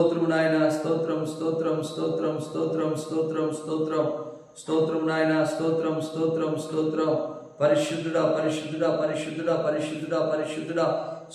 స్తోత్రం నాయన స్తోత్రం స్తోత్రం స్తోత్రం స్తోత్రం స్తోత్రం స్తోత్రం. స్తోత్రం నాయన స్తోత్రం స్తోత్రం స్తోత్రం. పరిశుద్ధుడా పరిశుద్ధుడా పరిశుద్ధుడా పరిశుద్ధుడా పరిశుద్ధుడా.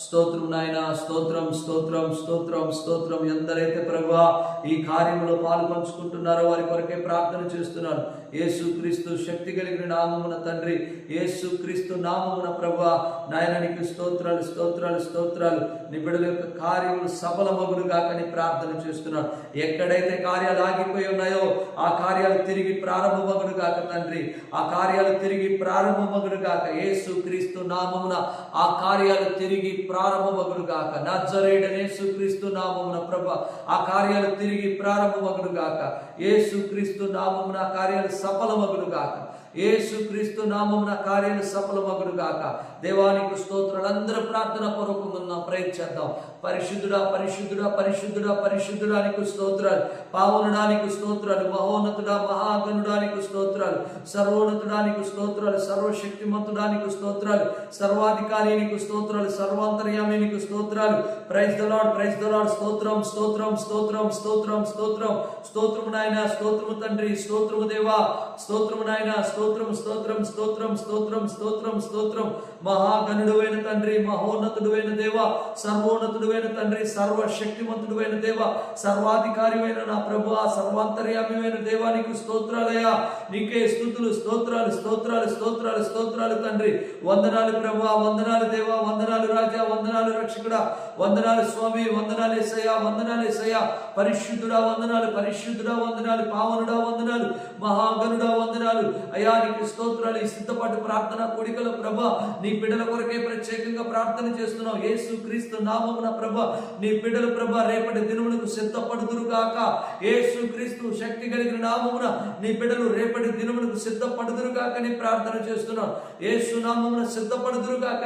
స్తోత్రం నాయన స్తోత్రం స్తోత్రం స్తోత్రం స్తోత్రం. ఎందరైతే ప్రభా ఈ కార్యంలో పాలు పంచుకుంటున్నారో వారి కొరకే ప్రార్థన చేస్తున్నాను. యేసుక్రీస్తు శక్తి కలిగిన నామమున తండ్రి యేసుక్రీస్తు నామమున ప్రభా నాయన నీకు స్తోత్రాలు స్తోత్రాలు స్తోత్రాలు. నీ బిడ్డల యొక్క కార్యములు సఫలమగును కాకని ప్రార్థన చేస్తున్నాను ఎక్కడైతే కార్యాలు ఆగిపోయి ఉన్నాయో ఆ కార్యాలు తిరిగి ప్రారంభమగును కాక తండ్రి. ఆ కార్యాలు తిరిగి ప్రారంభమగును కాక యేసు క్రీస్తు నామమున ఆ కార్యాలు తిరిగి ప్రారంభమగును కాక నజరేడని యేసుక్రీస్తు నామమున ప్రభ ఆ కార్యాలు తిరిగి ప్రారంభమగును కాక ఏసుక్రీస్తు నామమున కార్యాలు సఫలమగును గాక ఏసుక్రీస్తు నామమున కార్యాలు సఫలమగును గాక దేవానికి స్తోత్రాలు అందరూ ప్రార్థన పూర్వకమున్న ప్రయత్నిద్దాం పరిశుద్ధుడా పరిశుద్ధుడా పరిశుద్ధుడా పరిశుద్ధుడానికి స్తోత్రాలు. పావనుడానికి స్తోత్రాలు మహోన్నతుడా మహాగణుడానికి స్తోత్రాలు సర్వోన్నతుడానికి స్తోత్రాలు సర్వశక్తిమంతుడానికి స్తోత్రాలు సర్వాధికారినికి స్తోత్రాలు సర్వాంతర్యామినికి స్తోత్రాలు. ప్రైజ్ దలాడ్ ప్రైజ్ దలాడ్ స్తోత్రం స్తోత్రం స్తోత్రం స్తోత్రం స్తోత్రం. స్తోత్రము నాయన స్తోత్రము తండ్రి స్తోత్రము దేవా. స్తోత్రము నాయన స్తోత్రం స్తోత్రం స్తోత్రం స్తోత్రం స్తోత్రం స్తోత్రం. మహాగణుడువైన తండ్రి మహోన్నతుడువైన దేవ. అయిన తండ్రి సర్వశక్తిమంతుడువైన దేవ సర్వాధికారివైన నా ప్రభు ఆ సర్వాంతర్యామివైన దేవానికి స్తోత్రాలయ్యా. నీకే స్థుతులు స్తోత్రాలు స్తోత్రాలు స్తోత్రాలు స్తోత్రాలు తండ్రి. వందనాలు ప్రభు వందనాలు దేవా వందనాలు రాజా వందనాలు రక్షకుడా వందనాలు స్వామి వందనాలు ఎసయ్యా వందనాలు ఎసయ్యా పరిశుద్ధుడా వందనాలు పరిశుద్ధుడా వందనాలు పావనుడా వందనాలు మహాగనుడా వందనాలు. అయ్యా నీకు స్తోత్రాలు ఈ సిద్ధపాటు ప్రార్థన కోడికల ప్రభ నీ బిడ్డల కొరకే ప్రత్యేకంగా ప్రార్థన చేస్తున్నావు. యేసు క్రీస్తు నామమున ప్రభ నీ బిడ్డలు ప్రభ రేపటి దినములకు సిద్ధపడుదురు గాక. యేసు క్రీస్తు శక్తి కలిగిన నామమున నీ బిడ్డలు రేపటి దినములకు సిద్ధపడుదురు గాక నీ ప్రార్థన చేస్తున్నావు యేసు నామమున సిద్ధపడుదురు గాక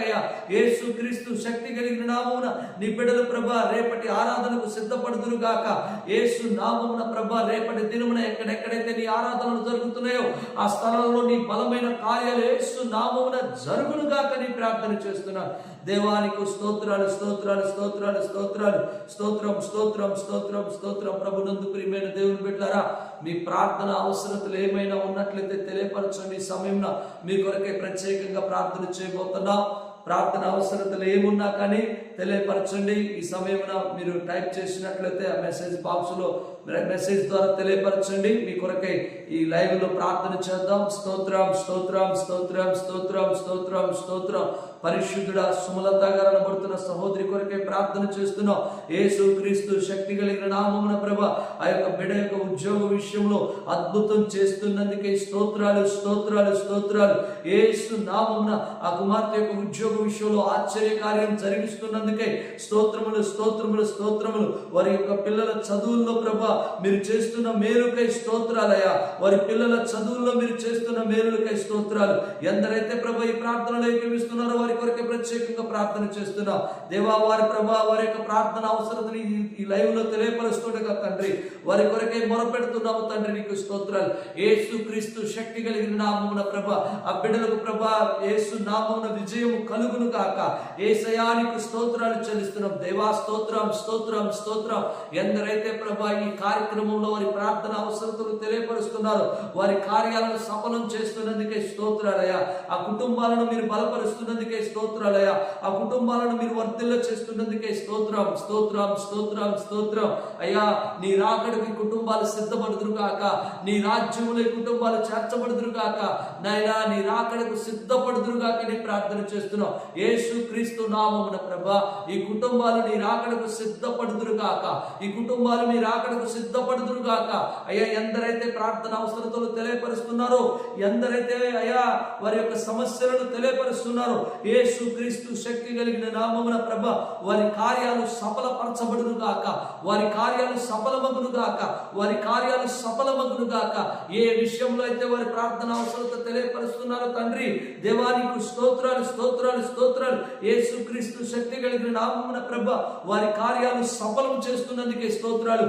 యేసు క్రీస్తు శక్తి కలిగిన నామమున నీ బిడ్డలు ప్రభ రేపటి ఆరాధనకు సిద్ధపడుదురు గాక. యేసు నామమున ప్రభ రేపటి దినమున ఎక్కడెక్కడైతే నీ ఆరాధనలు జరుగుతున్నాయో ఆ స్థలంలో నీ బలమైన కార్యాలు యేసు నామమున జరుగును గాక నీ ప్రార్థన చేస్తున్నాను దేవానికి స్తోత్రాలు స్తోత్రాలు స్తోత్రాలు స్తోత్రాలు. స్తోత్రం స్తోత్రం స్తోత్రం స్తోత్రం. ప్రభునందు ప్రియమైన దేవుని బిడ్డారా మీ ప్రార్థన అవసరతలు ఏమైనా ఉన్నట్లయితే తెలియపరచండి. ఈ సమయంలో మీ కొరకే ప్రత్యేకంగా ప్రార్థన చేయబోతున్నాం. ప్రార్థన అవసరతలు ఏమున్నా కానీ తెలియపరచండి. ఈ సమయంలో మీరు టైప్ చేసినట్లయితే ఆ మెసేజ్ బాక్స్లో మెసేజ్ ద్వారా తెలియపరచండి. మీ కొరకై ఈ లైవ్లో ప్రార్థన చేద్దాం. స్తోత్రం స్తోత్రం స్తోత్రం స్తోత్రం స్తోత్రం స్తోత్రం. పరిశుద్ధుడ సుమలత గారు సహోదరి కొరకే ప్రార్థన చేస్తున్నాం. యేసు క్రీస్తు శక్తి కలిగిన నామమున ప్రభ ఆ యొక్క బిడ యొక్క ఉద్యోగ విషయంలో అద్భుతం చేస్తున్నందుకే స్తోత్రాలు స్తోత్రాలు స్తోత్రాలు. యేసు నామమున ఆ కుమార్తె యొక్క ఉద్యోగ విషయంలో ఆశ్చర్య కార్యం జరిగిస్తున్నందుకే స్తోత్రములు స్తోత్రములు స్తోత్రములు. వారి యొక్క పిల్లల చదువుల్లో ప్రభ మీరు చేస్తున్న మేలుకై స్తోత్రాలయ్యా. వారి పిల్లల చదువుల్లో మీరు చేస్తున్న మేలులకై స్తోత్రాలు. ఎందరైతే ప్రభా ఈ ప్రార్థనలు ఏకమిస్తున్నారో వారి కొరకే ప్రత్యేకంగా ప్రార్థన చేస్తున్నాం. దేవా వారి ప్రభా వారి యొక్క ప్రార్థన అవసరతని ఈ- లైవ్లో లైవ్లో తెలియపరుస్తుండగా తండ్రి. వారి కొరకే మొరపెడుతున్నాము తండ్రి నీకు స్తోత్రాలు. ఏసు క్రీస్తు శక్తి కలిగిన నామమున ప్రభ ఆ బిడ్డలకు ప్రభా ఏసు నామమున విజయము కలుగును కాక ఏసయానికి స్తోత్రాలు చెల్లిస్తున్నాం. దేవా స్తోత్రం స్తోత్రం స్తోత్రం. ఎందరైతే ప్రభా ఈ కార్యక్రమంలో వారి ప్రార్థన అవసరతలు తెలియపరుస్తున్నారు. వారి కార్యాలను సఫలం చేస్తున్నందుకే స్తోత్రాలయ్యా. ఆ కుటుంబాలను మీరు బలపరుస్తున్నందుకే స్తోత్రాలయ్యా. ఆ కుటుంబాలను మీరు వర్తిల్ల చేస్తున్నందుకే స్తోత్రం స్తోత్రం స్తోత్రం స్తోత్రం. అయ్యా నీ రాకడికి కుటుంబాలు సిద్ధపడుదురు కాక నీ రాజ్యములే ఈ కుటుంబాలు చేర్చబడుదురు కాక నాయనా నీ రాకడకు సిద్ధపడుదురు కాక నీ ప్రార్థన చేస్తున్నాం. యేసు క్రీస్తు నామమున ప్రభా ఈ కుటుంబాలు నీ రాకడకు సిద్ధపడుదురు కాక ఈ కుటుంబాలు నీ రాకడకు సిద్ధపడుదురు కాక అయ్యా ఎందరైతే ప్రార్థన అవసరతలు తెలియపరుస్తున్నారో ఎందరైతే అయ్యా వారి యొక్క సమస్యలను తెలియపరుస్తున్నారో యేసు క్రీస్తు శక్తి కలిగిన నామమున ప్రభ వారి కార్యాలు సఫలపరచబడును గాక వారి కార్యాలు సఫలమగును గాక వారి కార్యాలు సఫలమగును గాక ఏ విషయంలో అయితే వారి ప్రార్థన అవసరత తెలియపరుస్తున్నారో తండ్రి దేవానికి స్తోత్రాలు స్తోత్రాలు స్తోత్రాలు యేసు క్రీస్తు శక్తి కలిగిన నామమున ప్రభ వారి కార్యాలు సఫలం చేస్తున్నందుకే స్తోత్రాలు.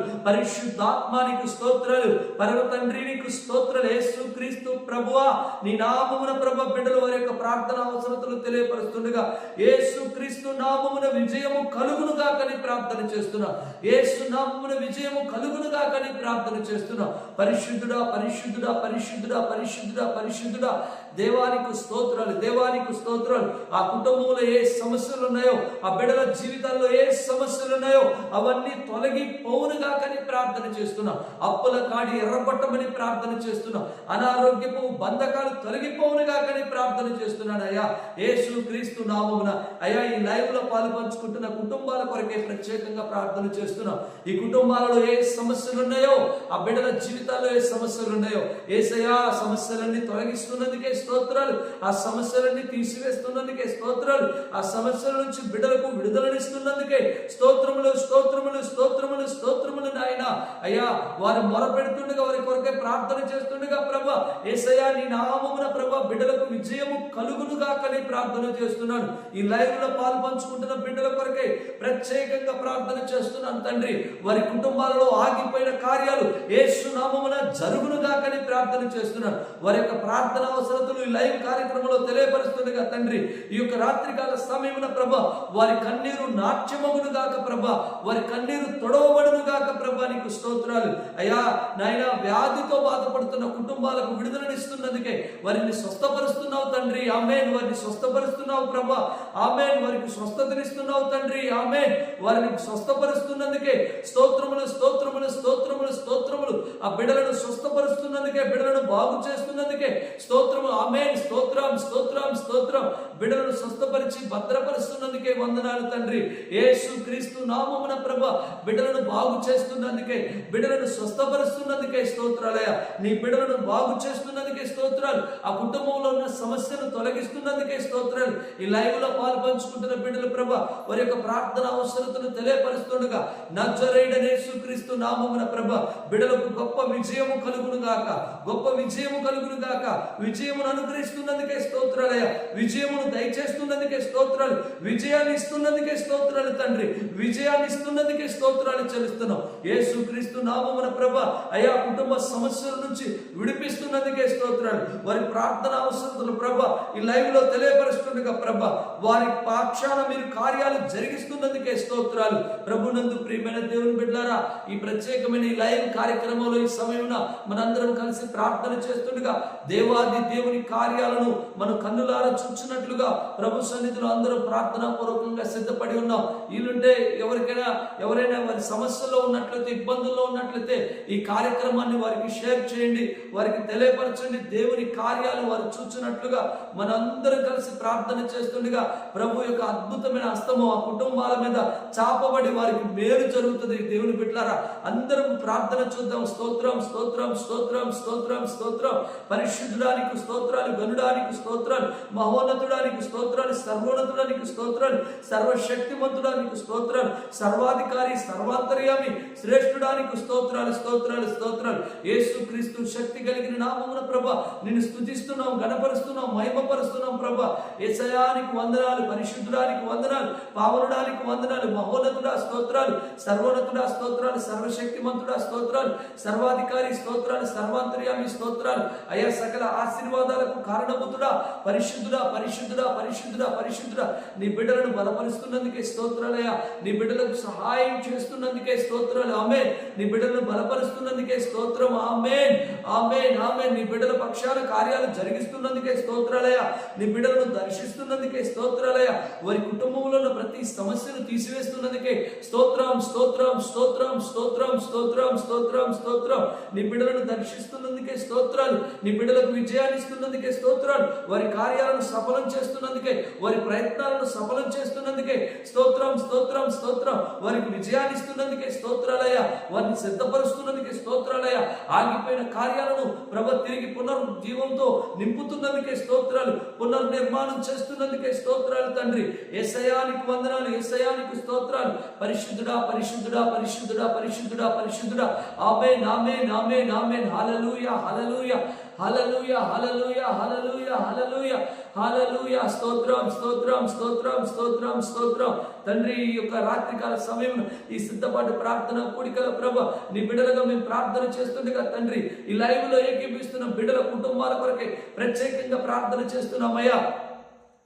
పరిశుద్ధాత్మానికి స్తోత్రాలు. పరమ తండ్రి నీకు స్తోత్రాలు. యేసు క్రీస్తు ప్రభువా నీ నామమున ప్రభ బిడ్డలు వారి యొక్క ప్రార్థన అవసరతలు తెలియపరుస్తుండగా యేసు క్రీస్తు నామమున విజయము కలుగును కాకని ప్రార్థన చేస్తున్నా. యేసు నామమున విజయము కలుగును కాకని ప్రార్థన చేస్తున్నా. పరిశుద్ధుడా పరిశుద్ధుడా పరిశుద్ధుడా పరిశుద్ధుడా పరిశుద్ధుడా దేవానికి స్తోత్రాలు దేవానికి స్తోత్రాలు. ఆ కుటుంబంలో ఏ సమస్యలు ఉన్నాయో ఆ బిడ్డల జీవితాల్లో ఏ సమస్యలు ఉన్నాయో అవన్నీ తొలగి పౌనుగా కని ప్రార్థన చేస్తున్నా. అప్పుల కాడి ఎర్రగొట్టమని ప్రార్థన చేస్తున్నా. అనారోగ్యపు బంధకాలు తొలగిపోవునుగా కానీ ప్రార్థన చేస్తున్నాను అయ్యా. యేసు క్రీస్తు నామమున అయ్యా ఈ లైవ్లో పాలు పంచుకుంటున్న కుటుంబాల కొరకే ప్రత్యేకంగా ప్రార్థన చేస్తున్నా. ఈ కుటుంబాలలో ఏ సమస్యలు ఉన్నాయో ఆ బిడ్డల జీవితాల్లో ఏ సమస్యలు ఉన్నాయో ఏసయా ఆ సమస్యలన్నీ తొలగిస్తున్నందుకే స్తోత్రాలు. ఆ సమస్యలన్నీ తీసివేస్తున్నందుకే స్తోత్రాలు. ఆ సమస్యల నుంచి బిడలకు విడుదలనిస్తున్నందుకే స్తోత్రములు స్తోత్రములు స్తోత్రములు స్తోత్రములు నాయన. అయ్యా వారు మొరపెడుతుండగా వారి కొరకే ప్రార్థన చేస్తుండగా ప్రభా ఏసయ్యా నీ నామమున బిడ్డలకు విజయము కలుగునుగా కని ప్రార్థన చేస్తున్నాను ఈ లైవ్లో పాలు పంచుకుంటున్న బిడ్డల కొరకే ప్రత్యేకంగా ప్రార్థన చేస్తున్నాను తండ్రి. వారి కుటుంబాలలో ఆగిపోయిన కార్యాలు ఏసు నామమున జరుగునుగా ప్రార్థన చేస్తున్నాను వారి యొక్క ప్రార్థన అవసరతలు ఈ లైవ్ కార్యక్రమంలో తెలియపరుస్తుండగా తండ్రి ఈ యొక్క రాత్రికాల సమయమున ప్రభ వారి కన్నీరు నాట్యమగును గాక ప్రభ వారి కన్నీరు తొడవబడును గాక ప్రభ నీకు స్తోత్రాలు. అయ్యా నాయన వ్యాధితో బాధపడుతున్న కుటుంబాలకు విడుదలనిస్తున్నందుకే వారిని స్వస్థపరుస్తున్నావు తండ్రి. ఆమెన్. వారిని స్వస్థపరుస్తున్నావు ప్రభ. ఆమెన్. వారికి స్వస్థతనిస్తున్నావు తండ్రి. ఆమెన్. వారిని స్వస్థపరుస్తున్నందుకే స్తోత్రములు స్తోత్రములు స్తోత్రములు స్తోత్రములు. ఆ బిడలను స్వస్థపరుస్తున్నందుకే బిడ్డలను బాగు చేస్తున్నందుకే స్తోత్రము ఆమెన్. స్తోత్రం స్తోత్రం స్తోత్రం. బిడలను స్వస్థపరిచి భద్రపరుస్తున్నందుకే వందనాలు తండ్రి. యేసు క్రీస్తు నామమున ప్రభ బిడ్డలను బాగు చేస్తున్నందుకే బిడ్డలను స్వస్థపరుస్తున్నందుకే స్తోత్రాలయ నీ బిడ్డలను బాగు చేస్తున్నందుకే స్తోత్రాలు. ఆ కుటుంబంలో ఉన్న సమస్యను తొలగిస్తున్నందుకే స్తోత్రాలు. ఈ లైవ్లో పాలు పంచుకుంటున్న బిడ్డల ప్రభ వారి యొక్క ప్రార్థన అవసరతను తెలియపరుస్తుండగా నజరేడనే యేసుక్రీస్తు నామమున ప్రభ బిడ్డలకు గొప్ప విజయము కలుగును గాక. గొప్ప విజయము కలుగును గాక. విజయమును అనుగ్రహిస్తున్నందుకే స్తోత్రాలయ విజయమును దయచేస్తున్నందుకు ఇస్తున్నందుకే స్తోత్రాలు. విజయాన్ని ఇస్తున్నందుకే స్తోత్రాలు తండ్రి. విజయాన్ని ఇస్తున్నందుకే స్తోత్రాలు చెల్లిస్తున్నాం. యేసు క్రీస్తు నామమున ప్రభ అయా కుటుంబ సమస్యల నుంచి విడిపిస్తున్నందుకే స్తోత్రాలు. వారి ప్రార్థన అవసరతలు ప్రభ ఈ లైవ్లో తెలియపరుస్తుండగా ప్రభ వారి పాక్షాన మీరు కార్యాలు జరిగిస్తున్నందుకే స్తోత్రాలు. ప్రభునందు ప్రియమైన దేవుని బిడ్డారా ఈ ప్రత్యేకమైన ఈ లైవ్ కార్యక్రమంలో ఈ సమయంలో మనందరం కలిసి ప్రార్థన చేస్తుండగా దేవాది దేవుని కార్యాలను మన కన్నులారా చూచినట్లుగా ప్రభు సన్నిధిలో అందరూ ప్రార్థనా పూర్వకంగా సిద్ధపడి ఉన్నాం. వీలుంటే ఎవరికైనా ఎవరైనా వారి సమస్యల్లో ఉన్నట్లయితే ఇబ్బందుల్లో ఉన్నట్లయితే ఈ కార్యక్రమాన్ని వారికి షేర్ చేయండి. వారికి తెలియపరచండి. దేవుని కార్యాలు వారు చూచినట్లుగా మనందరం కలిసి ప్రార్థన చేస్తుండగా ప్రభు యొక్క అద్భుతమైన హస్తము ఆ కుటుంబాల మీద చాపబడి వారికి మేలు జరుగుతుంది. దేవుని బిడ్డలారా అందరం ప్రార్థన చూద్దాం. స్తోత్రం స్తోత్రం స్తోత్రం స్తోత్రం స్తోత్రం. పరిశుద్ధుడానికి స్తోత్రాలు గనుడానికి స్తోత్రాలు మహోన్నతుడానికి స్తోత్రాలు సర్వోన్నతుడానికి స్తోత్రాలు సర్వశక్తిమంతుడానికి స్తోత్రం సర్వాధికారి సర్వాంతర్యామి శ్రేష్ఠుడానికి స్తోత్రాలు స్తోత్రాలు స్తోత్రాలు. యేసు క్రీస్తు శక్తి కలిగిన నామమున ప్రభ నిన్ను స్థుతిస్తున్నాం గణపరుస్తున్నాం మహిమపరుస్తున్నాం ప్రభ. ఏసయానికి వందనాలు పరిశుద్ధుడానికి వందనాలు పావనుడానికి వందనాలు మహోన్నతుడా స్తోత్రాలు సర్వోన్నతుడా స్తోత్రాలు సర్వశక్తిమంతుడా స్తోత్రాలు సర్వాధికారి స్తోత్రాలు సర్వాంతర్యామి స్తోత్రాలు. అయ్యా సకల ఆశీర్వాదాలకు కారణభూతుడా పరిశుద్ధుడా పరిశుద్ధుడా పరిశుద్ధుడా. పరిశుద్ధుడ నీ బిడ్డలను బలపరుస్తున్నందుకే స్తోత్రాలయ నీ బిడ్డలకు సహాయం చేస్తున్నందుకే స్తోత్రాలు. ఆమె నీ బిడ్డలను బలపరుస్తున్నందుకే స్తోత్రం. ఆమెన్. ఆమెన్. ఆమెన్. నీ బిడ్డల పక్షాన కార్యాలు జరిగిస్తున్నందుకే స్తోత్రాలయ నీ బిడ్డలను దర్శిస్తున్నందుకే స్తోత్రాలయ వారి కుటుంబంలో ఉన్న ప్రతి సమస్యను తీసివేస్తున్నందుకే స్తోత్రం స్తోత్రం స్తోత్రం స్తోత్రం స్తోత్రం స్తోత్రం స్తోత్రం. నీ బిడ్డలను దర్శిస్తున్నందుకే స్తోత్రాలు. నీ బిడ్డలకు విజయాన్ని ఇస్తున్నందుకే స్తోత్రాలు. వారి కార్యాలను సఫలం చేస్తున్నందుకే వారి ప్రయత్నాలను సఫలం చేస్తున్నందుకే స్తోత్రం స్తోత్రం స్తోత్రం. వారికి విజయాన్ని ఇస్తున్నందుకే స్తోత్రాలయ వారిని సిద్ధపరుస్తున్నందుకే స్తోత్రాలయ ఆగిపోయిన కార్యాలను ప్రభ తిరిగి పునర్జీవంతో నింపుతున్నందుకే స్తోత్రాలు పునర్నిర్మాణం చేస్తున్నందుకే స్తోత్రాలు తండ్రి. ఏసయానికి వందనాలు ఏసయానికి స్తోత్రాలు. పరిశుద్ధుడా పరిశుద్ధుడా పరిశుద్ధుడా పరిశుద్ధుడా పరిశుద్ధుడా. ఆమె నామే నామే నామే హలలుయ హలలుయ హలలుయ హలలుయ హలలుయ హలలుయ హలలుయ స్తోత్రం స్తోత్రం స్తోత్రం స్తోత్రం స్తోత్రం. తండ్రి ఈ యొక్క రాత్రికాల సమయం ఈ సిద్ధపాటు ప్రార్థన కూడికల ప్రభ నీ బిడ్డలుగా మేము ప్రార్థన చేస్తుండగా తండ్రి ఈ లైవ్లో ఏకీపిస్తున్న బిడ్డల కుటుంబాల కొరకే ప్రత్యేకంగా ప్రార్థన చేస్తున్నామయ్యా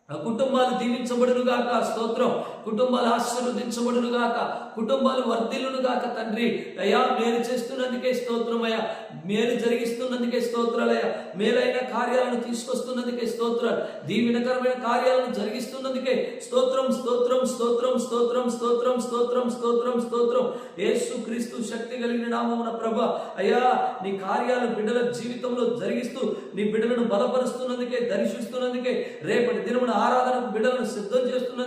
కుటుంబాలు దీవించబడునుగాక. స్తోత్రం. కుటుంబాలు ఆశీర్వదించబడును గాక కుటుంబాలు వర్ధిల్లును గాక తండ్రి. అయ్యా మేలు చేస్తున్నందుకే స్తోత్రమయ్యా. మేలు జరిగిస్తున్నందుకే స్తోత్రాలయ్యా. మేలైన కార్యాలను తీసుకొస్తున్నందుకే స్తోత్రాలు. దీవెనకరమైన కార్యాలను జరిగిస్తున్నందుకే స్తోత్రం స్తోత్రం స్తోత్రం స్తోత్రం స్తోత్రం స్తోత్రం స్తోత్రం స్తోత్రం. యేసు క్రీస్తు శక్తి కలిగిన నామమున ప్రభ అయ్యా నీ కార్యాలు బిడ్డల జీవితంలో జరిగిస్తూ నీ బిడ్డలను బలపరుస్తున్నందుకే దర్శిస్తున్నందుకే రేపటి దినమున ఆరాధనకు బిడ్డలను సిద్ధం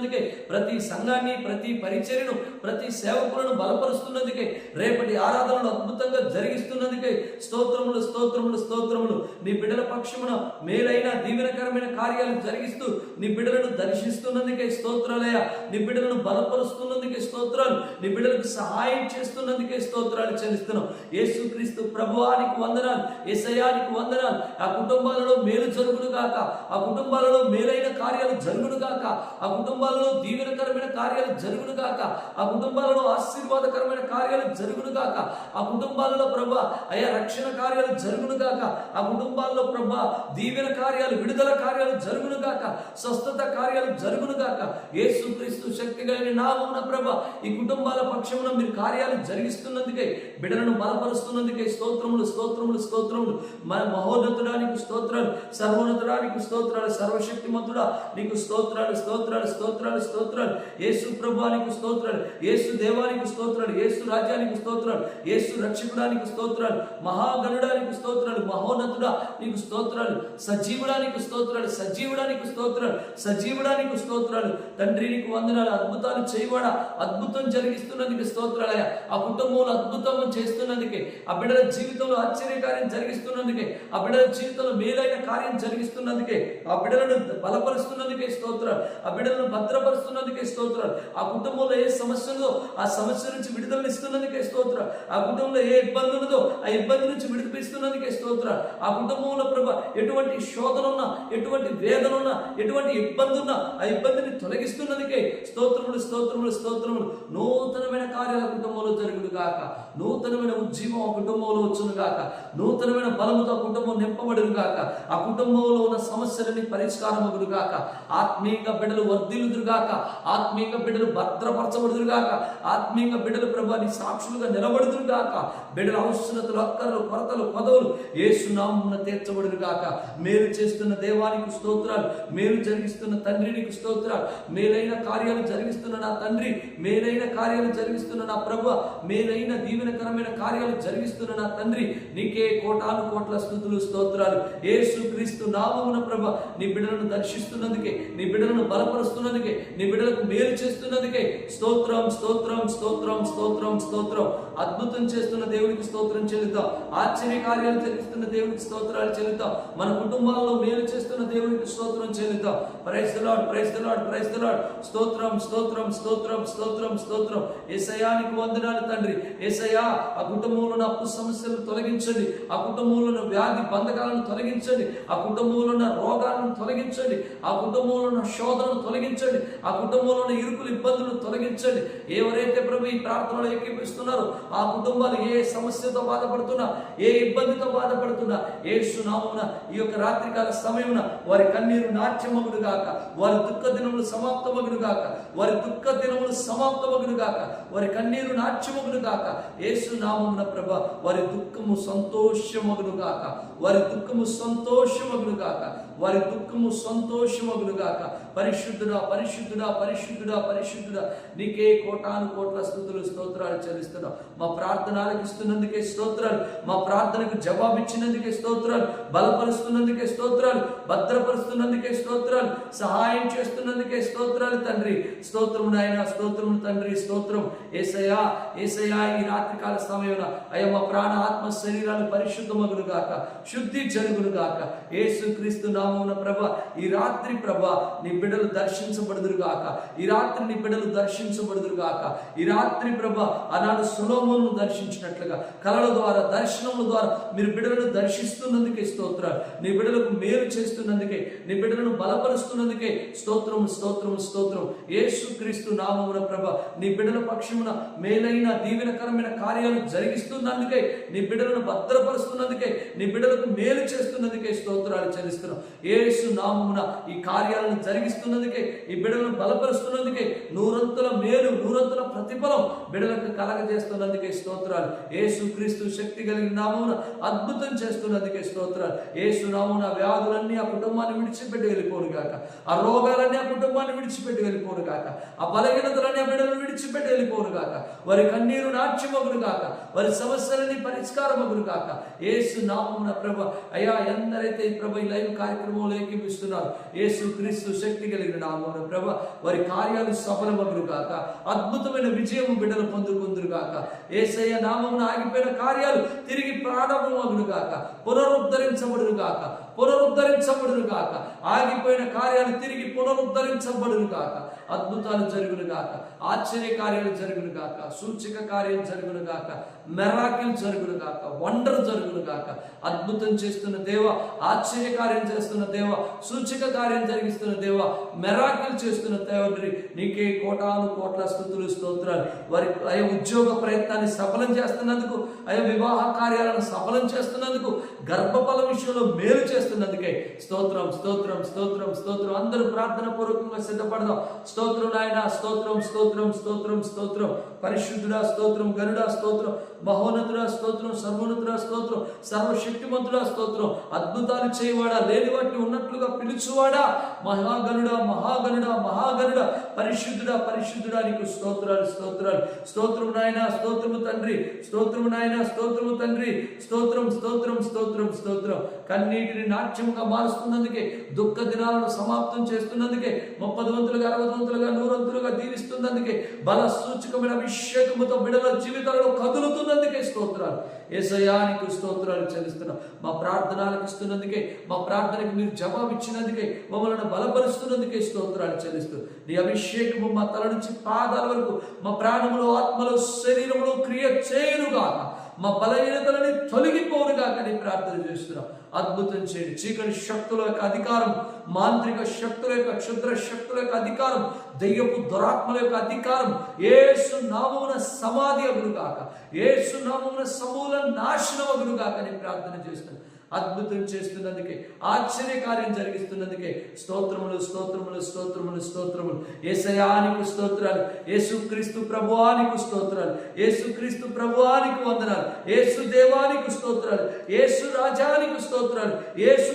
చేస్తున్నందుకే ప్రతి సంఘాన్ని ప్రతి పరిచర్యను ప్రతి సేవకులను బలపరుస్తున్నందుకే రేపటి ఆరాధనలు అద్భుతంగా జరిగిస్తున్నందుకే స్తోత్రములు స్తోత్రములు స్తోత్రములు. నీ బిడ్డల పక్షమున మేలైన దీవెనకరమైన కార్యాలు జరిగిస్తూ నీ బిడ్డలను దర్శిస్తున్నందుకే స్తోత్రాలయ నీ బిడ్డలను బలపరుస్తున్నందుకే స్తోత్రాలు. నీ బిడ్డలకు సహాయం చేస్తున్నందుకే స్తోత్రాలు చెల్లిస్తున్నాం. యేసుక్రీస్తు ప్రభువానికి వందనాలు ఏసయానికి వందనాలు. ఆ కుటుంబాలలో మేలు జరుగును గాక. ఆ కుటుంబాలలో మేలైన కార్యాలు జరుగును గాక. ఆ కుటుంబాలలో దీవెనకరమైన కార్యాలు జరుగును గాక. ఆ కుటుంబాలలో ఆశీర్వాదకరమైన కార్యాలు జరుగును గాక. ఆ కుటుంబాలలో ప్రభా అయా రక్షణ కార్యాలు జరుగును గాక. ఆ కుటుంబాల్లో ప్రభా దీవెన కార్యాలు విడుదల కార్యాలు జరుగును గాక. స్వస్థత కార్యాలు జరుగును గాక. యేసుక్రీస్తు శక్తి కలిగిన నామమున ప్రభ ఈ కుటుంబాల పక్షమున మీరు కార్యాలు జరిగిస్తున్నందుకే బిడలను బలపరుస్తున్నందుకే స్తోత్రములు స్తోత్రములు స్తోత్రములు. మన మహోన్నతుడానికి స్తోత్రాలు సర్వోన్నతుడానికి స్తోత్రాలు సర్వశక్తిమంతుడా నీకు స్తోత్రాలు స్తోత్రాలు స్తోత్రాలు. స్తోత్రాలు స్తోత్రాలు. ఏసు ప్రభువానికి స్తోత్రాలు ఏసు దేవానికి స్తోత్రాలు ఏసు రాజ్యానికి స్తోత్రాలు ఏసు రక్షకుడానికి స్తోత్రాలు మహాగణుడానికి స్తోత్రాలు మహోన్నతుడా నీకు స్తోత్రాలు సజీవుడానికి స్తోత్రాలు సజీవుడానికి స్తోత్రాలు సజీవుడానికి స్తోత్రాలు. తండ్రి నీకు వందనాలు. అద్భుతాలు చేయవాడా? అద్భుతం జరిగిస్తున్నందుకు స్తోత్రాలయ ఆ కుటుంబంలో అద్భుతం చేస్తున్నందుకే ఆ బిడ్డల జీవితంలో ఆశ్చర్యకార్యం జరిగిస్తున్నందుకే ఆ బిడ్డల జీవితంలో మేలైన కార్యం జరిగిస్తున్నందుకే ఆ బిడ్డలను బలపరుస్తున్నందుకే స్తోత్రాలు. ఆ బిడ్డలను భద్ర భద్రపరుస్తున్నందుకే స్తోత్రాలు. ఆ కుటుంబంలో ఏ సమస్య ఉందో ఆ సమస్య నుంచి విడుదల ఇస్తున్నందుకే స్తోత్రాలు. ఆ కుటుంబంలో ఏ ఇబ్బంది ఉన్నదో ఆ ఇబ్బంది నుంచి విడిపిస్తున్నందుకే స్తోత్రాలు. ఆ కుటుంబంలో ప్రభ ఎటువంటి శోధన ఉన్నా ఎటువంటి వేదన ఉన్నా ఎటువంటి ఇబ్బంది ఉన్నా ఆ ఇబ్బందిని తొలగిస్తున్నందుకే స్తోత్రములు స్తోత్రములు స్తోత్రములు. నూతనమైన కార్యాల కుటుంబంలో జరుగుడు గాక. నూతనమైన ఉజ్జీవం ఆ కుటుంబంలో వచ్చును గాక. నూతనమైన బలముతో ఆ కుటుంబం నింపబడును గాక. ఆ కుటుంబంలో ఉన్న సమస్యలని పరిష్కారం కాక ఆత్మీయంగా బిడ్డలు వర్ధిల్లు గాక ఆత్మీయ బిడ్డలు భద్రపరచబడుదురుగాక. ఆత్మీయ బిడ్డలు ప్రభాని సాక్షులుగా నిలబడుదురుగాక. బిడ్డల అవసరతలు అక్కర్లు కొరతలు పదవులు ఏసునామున తీర్చబడురుగాక మేలు చేస్తున్న దేవానికి స్తోత్రాలు మేలు జరిగిస్తున్న తండ్రి నీకు స్తోత్రాలు మేలైన కార్యాలు జరిగిస్తున్న నా తండ్రి మేలైన కార్యాలు జరిగిస్తున్న నా ప్రభు మేలైన దీవెనకరమైన కార్యాలు జరిగిస్తున్న నా తండ్రి నీకే కోటాను కోట్ల స్థుతులు స్తోత్రాలు. ఏసు క్రీస్తు నామమున ప్రభ నీ బిడ్డలను దర్శిస్తున్నందుకే నీ బిడ్డలను బలపరుస్తున్నందుకే నీ బిడ్డలకు మేలు చేస్తున్నందుకే స్తోత్రం స్తోత్రం స్తోత్రం స్తోత్రం స్తోత్రం. అద్భుతం చేస్తున్న దేవునికి స్తోత్రం చెల్లుతాం. ఆశ్చర్య కార్యాలు చెల్లిస్తున్న దేవునికి స్తోత్రాలు చెల్లుతాం. మన కుటుంబాల్లో మేలు చేస్తున్న దేవునికి స్తోత్రం చెల్లుతాం. Praise Lord praise Lord praise Lord స్తోత్రం స్తోత్రం స్తోత్రం స్తోత్రం స్తోత్రం. ఏసయానికి వందనాలు తండ్రి. ఏసయా ఆ కుటుంబంలో ఉన్న అప్పు సమస్యలను తొలగించండి. ఆ కుటుంబంలో ఉన్న వ్యాధి బంధకాలను తొలగించండి. ఆ కుటుంబంలో ఉన్న రోగాలను తొలగించండి. ఆ కుటుంబంలో ఉన్న శోధనను తొలగించండి. ఆ కుటుంబంలో ఉన్న ఇరుకులు ఇబ్బందులు తొలగించండి. ఎవరైతే ప్రభు ఈ ప్రార్థనలో ఎక్కిపిస్తున్నారో ఆ కుటుంబాలు ఏ సమస్యతో బాధపడుతున్నా ఏ ఇబ్బందితో బాధపడుతున్నా ఏ సునామున ఈ యొక్క రాత్రికాల సమయమున వారి కన్నీరు నాట్యమగుడు గాక. వారి దుఃఖ దినములు సమాప్తమగుడు గాక. వారి దుఃఖ దినములు సమాప్తమగుడు గాక. వారి కన్నీరు నాట్యమగుడు గాక. ఏసునామమున ప్రభ వారి దుఃఖము సంతోషమగుడు గాక. వారి దుఃఖము సంతోషమగుడు గాక. వారి దుఃఖము సంతోషమగునుగాక. పరిశుద్ధుడా పరిశుద్ధుడా పరిశుద్ధుడా పరిశుద్ధుడా నీకే కోటాను కోట్ల స్థుతులు స్తోత్రాలు చెల్లిస్తున్నాం. మా ప్రార్థన ఆలకిస్తున్నందుకే స్తోత్రాలు మా ప్రార్థనకు జవాబిచ్చినందుకే స్తోత్రాలు బలపరుస్తున్నందుకే స్తోత్రాలు భద్రపరుస్తున్నందుకే స్తోత్రాలు సహాయం చేస్తున్నందుకే స్తోత్రాలు తండ్రి. స్తోత్రము నాయన స్తోత్రము తండ్రి స్తోత్రం. ఏసయా ఏసయా ఈ రాత్రికాల సమయంలో అయ్యా మా ప్రాణ ఆత్మ శరీరాలు పరిశుద్ధమగునుగాక శుద్ధి జరుగునుగాక. గాక యేసు క్రీస్తు నామమున ప్రభ ఈ రాత్రి ప్రభ నీ బిడ్డలు దర్శించబడుదురు గాక ఈ రాత్రి నీ బిడ్డలు దర్శించబడుదురు గాక ఈ రాత్రి ప్రభ ఆనాడు సులోమును దర్శించినట్లుగా కళల ద్వారా దర్శనముల ద్వారా మీరు బిడ్డలను దర్శిస్తున్నందుకే స్తోత్రాలు. నీ బిడ్డలకు మేలు చేస్తున్నందుకే నీ బిడ్డలను బలపరుస్తున్నందుకే స్తోత్రం స్తోత్రం స్తోత్రం. యేసు క్రీస్తు నామమున ప్రభ నీ బిడ్డల పక్షమున మేలైన దీవెనకరమైన కార్యాలు జరిగిస్తున్నందుకే నీ బిడ్డలను భద్రపరుస్తున్నందుకే నీ బిడ్డలకు మేలు చేస్తున్నందుకే స్తోత్రాలు చెల్లిస్తున్నాం. ఏసు నామమున ఈ కార్యాలను జరిగిస్తున్నందుకే ఈ బిడలను బలపరుస్తున్నందుకే నూరంతుల మేలు నూరంతుల ప్రతిఫలం బిడలకు కలగజేస్తున్నందుకే స్తోత్రాలు. ఏసు క్రీస్తు శక్తి కలిగిన నామమున అద్భుతం చేస్తున్నందుకే స్తోత్రాలు. ఏసు నామమున వ్యాధులన్నీ ఆ కుటుంబాన్ని విడిచిపెట్టి వెళ్ళిపోను కాక ఆ రోగాలన్నీ ఆ కుటుంబాన్ని విడిచిపెట్టి వెళ్ళిపోను కాక ఆ బలహీనతలన్నీ ఆ బిడలను విడిచిపెట్టి వెళ్ళిపోను కాక వారి కన్నీరు నాట్యమగును కాక వారి సమస్యలన్నీ పరిష్కారమగును కాక ఏసు నామమున ప్రభ అయ్యా ఎందరైతే ఈ ప్రభ ఈ లైవ్ కార్యక్రమంలో ఏకీపిస్తున్నారు యేసు క్రీస్తు శక్తి కలిగిన నామమున ప్రభ వారి కార్యాలు సఫలమగురు కాక అద్భుతమైన విజయం బిడ్డలు పొందుకుందురు కాక ఏసయ్య నామమున ఆగిపోయిన కార్యాలు తిరిగి ప్రారంభమగును కాక పునరుద్ధరించబడును కాక పునరుద్ధరించబడును గాక. ఆగిపోయిన కార్యాలు తిరిగి పునరుద్ధరించబడును గాక. అద్భుతాలు జరుగును గాక. ఆశ్చర్య కార్యాలు జరుగును గాక. సూచిక కార్యం జరుగును గాక. మెరాకిల్ జరుగును గాక. వండర్ జరుగును గాక. అద్భుతం చేస్తున్న దేవ ఆశ్చర్య కార్యం చేస్తున్న దేవ సూచిక కార్యం జరిగిస్తున్న దేవ మెరాకిల్ చేస్తున్న దేవండ్రి నీకే కోటాను కోట్ల స్థుతులు స్తోత్రాలు. వారి అయ్యే ఉద్యోగ ప్రయత్నాన్ని సఫలం చేస్తున్నందుకు అయ్యే వివాహ కార్యాలను సఫలం చేస్తున్నందుకు గర్భఫల విషయంలో మేలు చేస్తున్నందుకే స్తోత్రం స్తోత్రం స్తోత్రం స్తోత్రం. అందరూ ప్రార్థన పూర్వకంగా సిద్ధపడదాం. స్తోత్రం నాయన స్తోత్రం స్తోత్రం స్తోత్రం స్తోత్రం. పరిశుద్ధుడా స్తోత్రం గరుడా స్తోత్రం. మహోన్నతుడా స్తోత్రం సర్వోన్నతుడా స్తోత్రం. సర్వశక్తిమంతుడా స్తోత్రం. అద్భుతాలు చేయవాడా లేని వాటిని ఉన్నట్లుగా పిలుచువాడా. మహాగనుడా మహాగనుడా మహాగనుడా. పరిశుద్ధుడా పరిశుద్ధుడా నీకు స్తోత్రాలు స్తోత్రాలు. స్తోత్రం నాయన స్తోత్రము తండ్రి. స్తోత్రము నాయన స్తోత్రము తండ్రి. స్తోత్రం స్తోత్రం స్తోత్రం స్తోత్రం. కన్నీటిని నాట్యంగా మారుస్తున్నందుకే దుఃఖ దినాలను సమాప్తం చేస్తున్నందుకే ముప్పది వంతులుగా అరవై వంతులుగా నూరంతులుగా దీవిస్తున్నందుకే బల సూచకమైన అభిషేకముతో బిడల జీవితాలలో కదులుతున్నందుకే స్తోత్రాలు. ఏసయానికి స్తోత్రాలు చెల్లిస్తున్నాం. మా ప్రార్థన ఆలకిస్తున్నందుకే మా ప్రార్థనకి మీరు జవాబు ఇచ్చినందుకే మమ్మల్ని బలపరుస్తున్నందుకే స్తోత్రాలు చెల్లిస్తూ నీ అభిషేకము మా తల నుంచి పాదాల వరకు మా ప్రాణములో ఆత్మలో శరీరంలో క్రియ చేయనుగాక. మా బలహీనతలని తొలగిపోనుగాక అని ప్రార్థన చేస్తున్నాం. అద్భుతం చేయండి. చీకటి శక్తుల యొక్క అధికారం మాంత్రిక శక్తుల యొక్క క్షుద్ర శక్తుల యొక్క అధికారం దెయ్యపు దురాత్మల యొక్క అధికారం ఏసు నామమున సమాధి అగునుగాక. ఏసు నామమున సమూల నాశనం అగునుగాక అని ప్రార్థన చేస్తున్నాను అద్భుతం చేస్తున్నందుకే ఆశ్చర్యకార్యం జరిగిస్తున్నందుకే. స్తోత్రములు స్తోత్రములు స్తోత్రములు స్తోత్రములు. ఏసయానికి స్తోత్రాలు ఏసుక్రీస్తు ప్రభువానికి స్తోత్రాలు ఏసుక్రీస్తు ప్రభువానికి వందనాలు ఏసు దేవానికి స్తోత్రాలు ఏసు రాజానికి స్తోత్రాలు ఏసు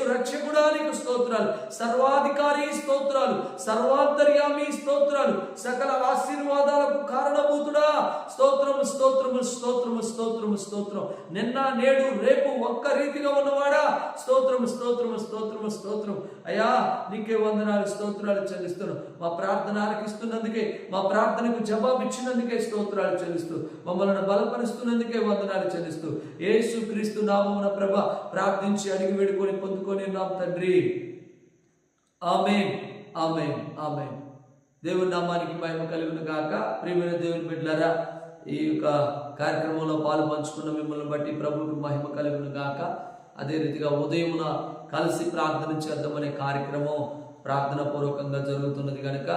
స్తోత్రాలు. సర్వాధికారి స్తోత్రాలు సర్వాంతర్యామి స్తోత్రాలు సకల ఆశీర్వాదాలకు కారణభూతుడా. స్తోత్రము స్తోత్రము స్తోత్రము స్తోత్రము స్తోత్రం. నిన్న నేడు రేపు ఒక్క రీతిగా ఉన్నవాడా? స్తోత్రము స్తోత్రము స్తోత్రము స్తోత్రం. అయ్యా నీకే వందనాలు స్తోత్రాలు చెల్లిస్తున్నాం. మా ప్రార్థన ఆలకిస్తున్నందుకే మా ప్రార్థనకు జవాబు ఇచ్చినందుకే స్తోత్రాలు చెల్లిస్తూ మమ్మల్ని బలపరుస్తున్నందుకే వందనాలు చెల్లిస్తూ ఏసు క్రీస్తు నామమున ప్రభ ప్రార్థించి అడిగి వేడుకొని పొందుకొని నా తండ్రి. Amen amen amen. దేవుని నామానికి మహిమ కలుగును కాక ప్రియమైన దేవుని బిడ్డలారా ఈ యొక్క కార్యక్రమంలో పాలు పంచుకున్న మిమ్మల్ని బట్టి ప్రభువుకు మహిమ కలుగును గాక. అదే రీతిగా ఉదయమున కలిసి ప్రార్థన చేద్దామనే కార్యక్రమం ప్రార్థన పూర్వకంగా జరుగుతున్నది కనుక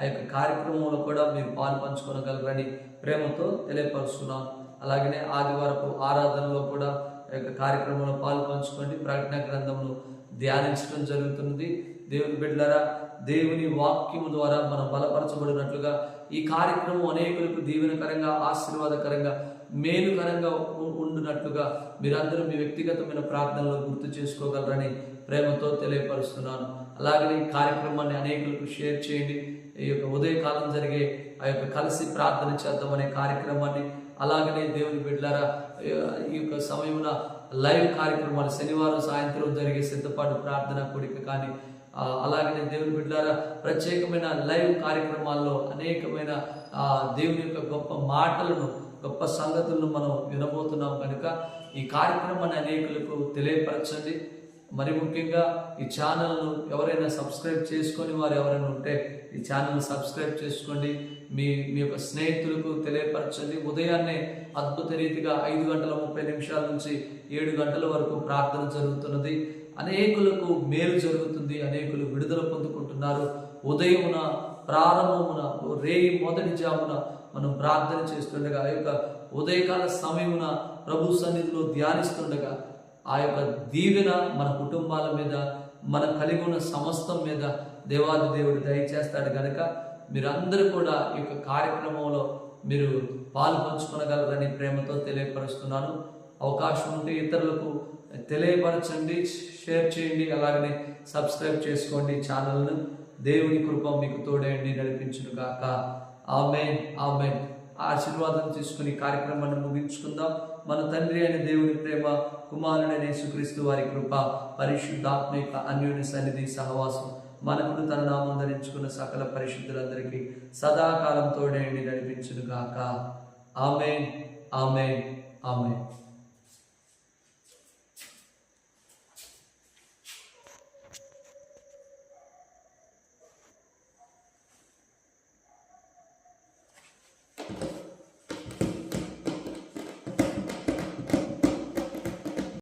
ఆ యొక్క కార్యక్రమంలో కూడా మీరు పాలు పంచుకోగలరని ప్రేమతో తెలియపరుస్తున్నాం. అలాగనే ఆదివారపు ఆరాధనలో కూడా ఆ యొక్క కార్యక్రమంలో పాలు పంచుకోండి. ప్రకటన గ్రంథంలో ధ్యానించడం జరుగుతున్నది. దేవుని బిడ్డలారా దేవుని వాక్యము ద్వారా మనం బలపరచబడినట్లుగా ఈ కార్యక్రమం అనేకులకు దీవెనకరంగా ఆశీర్వాదకరంగా మేలుకరంగా ఉండునట్లుగా మీరందరూ మీ వ్యక్తిగతమైన ప్రార్థనలో గుర్తు చేసుకోగలరని ప్రేమతో తెలియపరుస్తున్నాను. అలాగనే ఈ కార్యక్రమాన్ని అనేకులకు షేర్ చేయండి. ఈ యొక్క ఉదయకాలం జరిగే ఆ యొక్క కలిసి ప్రార్థన చేద్దామనే కార్యక్రమాన్ని. అలాగనే దేవుని బిడ్డలారా ఈ యొక్క సమయమున లైవ్ కార్యక్రమాలు శనివారం సాయంత్రం జరిగే సిద్ధపాటు ప్రార్థన కూడిక కానీ అలాగనే దేవుని బిడ్డారా ప్రత్యేకమైన లైవ్ కార్యక్రమాల్లో అనేకమైన దేవుని యొక్క గొప్ప మాటలను గొప్ప సంగతులను మనం వినబోతున్నాం కనుక ఈ కార్యక్రమాన్ని అనేకులకు తెలియపరచండి. మరి ముఖ్యంగా ఈ ఛానల్ను ఎవరైనా సబ్స్క్రైబ్ చేసుకొని వారు ఎవరైనా ఉంటే ఈ ఛానల్ సబ్స్క్రైబ్ చేసుకోండి. మీ మీ యొక్క స్నేహితులకు తెలియపరచండి. ఉదయాన్నే అద్భుత రీతిగా ఐదు గంటల ముప్పై నిమిషాల నుంచి ఏడు గంటల వరకు ప్రార్థన జరుగుతున్నది. అనేకులకు మేలు జరుగుతుంది అనేకులు విడుదల పొందుకుంటున్నారు. ఉదయమున ప్రారంభమున రేయి మొదటి జామున మనం ప్రార్థన చేస్తుండగా ఆ యొక్క ఉదయకాల సమయమున ప్రభు సన్నిధిలో ధ్యానిస్తుండగా ఆ యొక్క దీవెన మన కుటుంబాల మీద మన కలిగి ఉన్న సమస్తం మీద దేవాది దేవుడు దయచేస్తాడు కనుక మీరందరూ కూడా ఈ యొక్క కార్యక్రమంలో మీరు పాలు పంచుకునగలరని ప్రేమతో తెలియపరుస్తున్నాను. అవకాశం ఉంటే ఇతరులకు తెలియపరచండి షేర్ చేయండి అలాగనే సబ్స్క్రైబ్ చేసుకోండి ఛానల్ను. దేవుని కృప మీకు తోడేయండి నడిపించును కాక ఆమెన్ ఆమెన్. ఆశీర్వాదం తీసుకుని కార్యక్రమాన్ని ముగించుకుందాం. మన తండ్రి అయిన దేవుని ప్రేమ కుమారుడైన యేసుక్రీస్తు వారి కృప పరిశుద్ధాత్మిక అన్యోన్య సన్నిధి సహవాసం మనకును తన నామం ధరించుకున్న సకల పరిశుద్ధులందరికీ సదాకాలం తోడేయండి నడిపించును గాక. Amen amen amen.